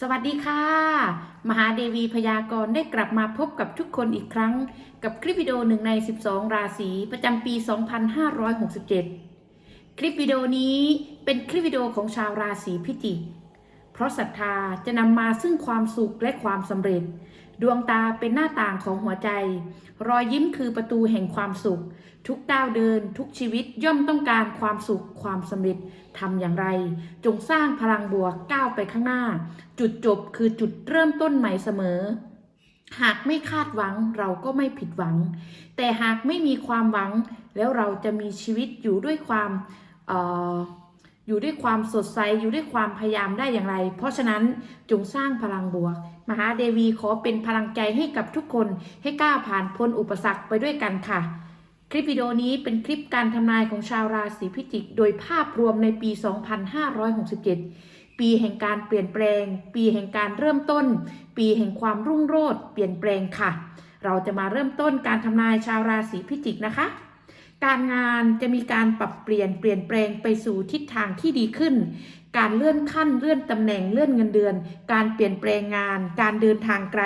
สวัสดีค่ะ มหาเดวีพยากรณ์ได้กลับมาพบกับทุกคนอีกครั้ง กับคลิปวิดีโอหนึ่งใน 12 ราศีประจำปี 2567 คลิปวิดีโอนี้เป็นคลิปวิดีโอของชาวราศีพิจิก เพราะศรัทธาจะนำมาซึ่งความสุขและความสำเร็จ ดวงตาเป็นหน้าต่างของหัวใจ รอยยิ้มคือประตูแห่งความสุข ทุกก้าวเดิน ทุกชีวิตย่อมต้องการความสุข ความสำเร็จทำอย่างไร จงสร้างพลังบวกก้าวไปข้างหน้า จุดจบคือจุดเริ่มต้นใหม่เสมอ หากไม่คาดหวังเราก็ไม่ผิดหวัง แต่หากไม่มีความหวัง แล้วเราจะมีชีวิตอยู่ด้วยความเอ่อ อยู่ด้วยความสดใสอยู่ด้วยความพยายามได้อย่างไร เพราะฉะนั้นจงสร้างพลังบวก มหาเดวีขอเป็นพลังใจให้กับทุกคนให้ก้าวผ่านพ้นอุปสรรคไปด้วยกันค่ะ คลิปวิดีโอนี้เป็นคลิปการทำนายของชาวราศีพิจิก โดยภาพรวมในปี 2567 ปีแห่งการเปลี่ยนแปลง ปีแห่งการเริ่มต้น ปีแห่งความรุ่งโรจน์เปลี่ยนแปลงค่ะ เราจะมาเริ่มต้นการทำนายชาวราศีพิจิกนะคะ การงานจะมีการปรับเปลี่ยนเปลี่ยนแปลงไปสู่ทิศทางที่ดีขึ้น การเลื่อนขั้นเลื่อนตำแหน่งเลื่อนเงินเดือน การเปลี่ยนแปลงงาน การเดินทางไกล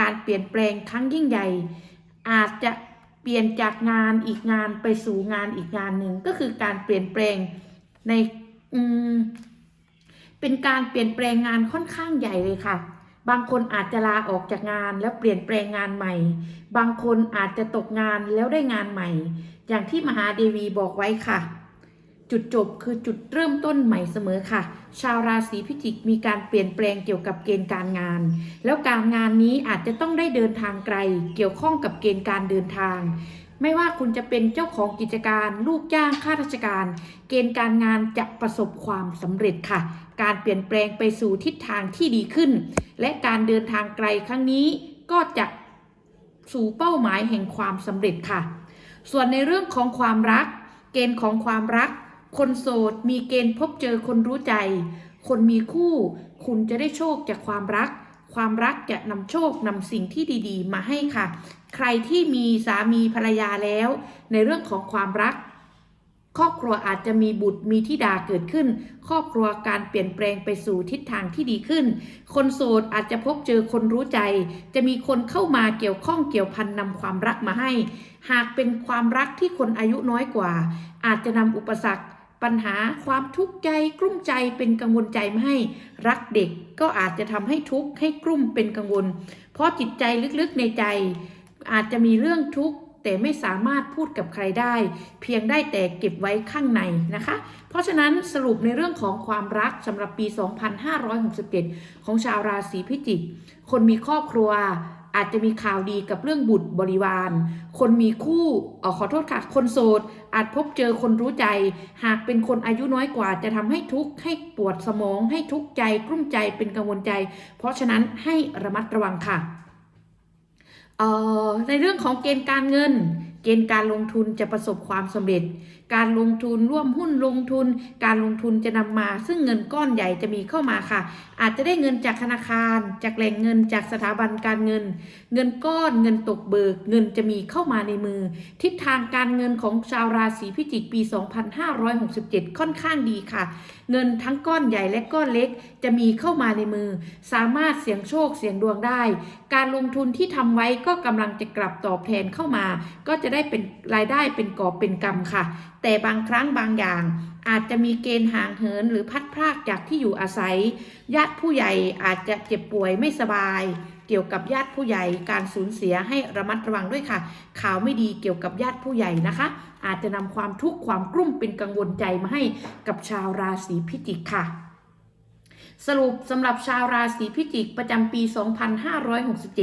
การเปลี่ยนแปลงครั้งยิ่งใหญ่ อาจจะเปลี่ยนจากงานอีกงานไปสู่งานอีกงานหนึ่งก็คือการเปลี่ยนแปลงในเป็นการเปลี่ยนแปลงงานค่อนข้างใหญ่เลยค่ะ บางคนอาจจะลาออกจากงานแล้วเปลี่ยนแปลงงานใหม่ บางคนอาจจะตกงานแล้วได้งานใหม่ อย่างที่มหาเดวีบอกไว้ค่ะ จุดจบคือจุดเริ่มต้นใหม่เสมอค่ะ ชาวราศีพิจิกมีการเปลี่ยนแปลงเกี่ยวกับเกณฑ์การงาน แล้วการงานนี้อาจจะต้องได้เดินทางไกล เกี่ยวข้องกับเกณฑ์การเดินทาง ไม่ว่าคุณจะเป็นเจ้าของกิจการ ลูกจ้างข้าราชการ เกณฑ์การงานจะประสบความสำเร็จค่ะ การเปลี่ยนแปลงไปสู่ทิศทางที่ดีขึ้น และการเดินทางไกลครั้งนี้ก็จะสู่เป้าหมายแห่งความสำเร็จค่ะ ส่วนในเรื่องของความรัก เกณฑ์ของความรัก คนโสดมีเกณฑ์พบเจอคนรู้ใจ คนมีคู่ คุณจะได้โชคจากความรัก ความรักจะนำโชคนำสิ่งที่ดีๆ มาให้ค่ะ ใครที่มีสามีภรรยาแล้ว ในเรื่องของความรัก ครอบครัวอาจจะมีบุตรมีธิดาเกิดขึ้น ครอบครัวการเปลี่ยนแปลงไปสู่ทิศทางที่ดีขึ้น คนโสดอาจจะพบเจอคนรู้ใจ จะมีคนเข้ามาเกี่ยวข้องเกี่ยวพันนำความรักมาให้ หากเป็นความรักที่คนอายุน้อยกว่า อาจจะนำอุปสรรค ปัญหาความทุกข์ใจกลุ้มใจเป็นกังวลใจมาให้รักเด็ก ก็อาจจะทำให้ทุกข์ให้กลุ้มเป็นกังวล เพราะจิตใจลึกๆในใจ อาจจะมีเรื่องทุกข์แต่ไม่สามารถพูดกับใครได้ เพียงได้แต่เก็บไว้ข้างในนะคะ เพราะฉะนั้นสรุปในเรื่องของความรักสำหรับปี 2567 ของชาวราศีพิจิก คนมีครอบครัว อาจจะมีข่าวดีกับเรื่องบุตรบริวาร คนมีคู่ออขอโทษค่ะ คนโสด อาจพบเจอคนรู้ใจ หากเป็นคนอายุน้อยกว่า จะทำให้ทุกข์ให้ปวดสมอง ให้ทุกข์ใจกลุ้มใจเป็นกังวลใจ เพราะฉะนั้นให้ระมัดระวังค่ะในเรื่องของเกณฑ์การเงิน เกณฑ์การลงทุนจะประสบความสำเร็จ การลงทุนร่วมหุ้นลงทุน การลงทุนจะนำมา ซึ่งเงินก้อนใหญ่จะมีเข้ามาค่ะ อาจจะได้เงินจากธนาคาร จากแหล่งเงินจากสถาบันการเงิน เงินก้อนเงินตกเบิก เงินจะมีเข้ามาในมือ ทิศทางการเงินของชาวราศีพิจิกปี 2567 ค่อนข้างดีค่ะ เงินทั้งก้อนใหญ่และก้อนเล็กจะมีเข้ามาในมือ สามารถเสี่ยงโชคเสี่ยงดวงได้ การลงทุนที่ทำไว้ก็กำลังจะกลับตอบแทนเข้ามา ก็จะได้เป็นรายได้เป็นกอบเป็นกำค่ะ แต่บางครั้งบางอย่าง อาจจะมีเกณฑ์ห่างเหินหรือพัดพรากจากที่อยู่อาศัย ญาติผู้ใหญ่อาจจะเจ็บป่วยไม่สบาย เกี่ยวกับญาติผู้ใหญ่การสูญเสียให้ระมัดระวังด้วยค่ะ ข่าวไม่ดีเกี่ยวกับญาติผู้ใหญ่นะคะ อาจจะนำความทุกข์ความกลุ้มเป็นกังวลใจมาให้กับชาวราศีพิจิกค่ะสรุปสำหรับชาวราศีพิจิกประจำปี 2567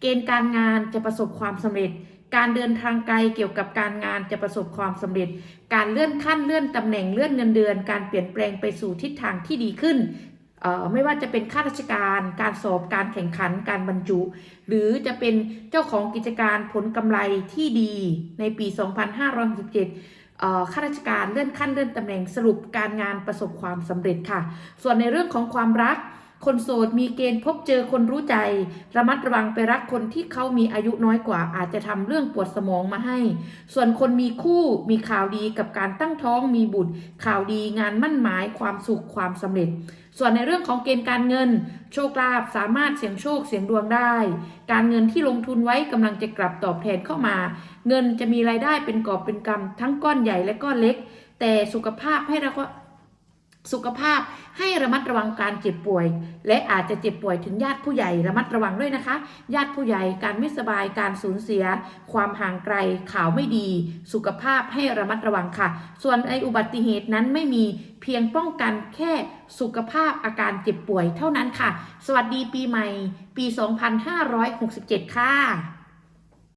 เกณฑ์การงานจะประสบความสำเร็จ การเดินทางไกลเกี่ยวกับการงานจะประสบความสำเร็จ การเลื่อนขั้นเลื่อนตำแหน่งเลื่อนเงินเดือน การเปลี่ยนแปลงไปสู่ทิศทางที่ดีขึ้นไม่ว่าจะเป็นข้าราชการ การสอบ การแข่งขัน การบรรจุ หรือจะเป็นเจ้าของกิจการผลกำไรที่ดีในปี 2567ข้าราชการเลื่อนขั้นเลื่อนตำแหน่งสรุปการงานประสบความสำเร็จค่ะ ส่วนในเรื่องของความรัก คนโสดมีเกณฑ์พบเจอคนรู้ใจ ระมัดระวังไปรักคนที่เขามีอายุน้อยกว่า อาจจะทำเรื่องปวดสมองมาให้ ส่วนคนมีคู่มีข่าวดีกับการตั้งท้องมีบุตร ข่าวดีงานมั่นหมายความสุขความสำเร็จ ส่วนในเรื่องของเกณฑ์การเงิน โชคลาภสามารถเสี่ยงโชคเสี่ยงดวงได้ การเงินที่ลงทุนไว้กำลังจะกลับตอบแทนเข้ามา เงินจะมีรายได้เป็นกอบเป็นกำทั้งก้อนใหญ่และก้อนเล็ก แต่สุขภาพให้เรา สุขภาพให้ระมัดระวังการเจ็บป่วย และอาจจะเจ็บป่วยถึงญาติผู้ใหญ่ระมัดระวังด้วยนะคะ ญาติผู้ใหญ่การไม่สบายการสูญเสีย ความห่างไกลข่าวไม่ดี สุขภาพให้ระมัดระวังค่ะ ส่วนไออุบัติเหตุนั้นไม่มีเพียงป้องกันแค่สุขภาพอาการเจ็บป่วยเท่านั้นค่ะ สวัสดีปีใหม่ ปี 2567 ค่ะ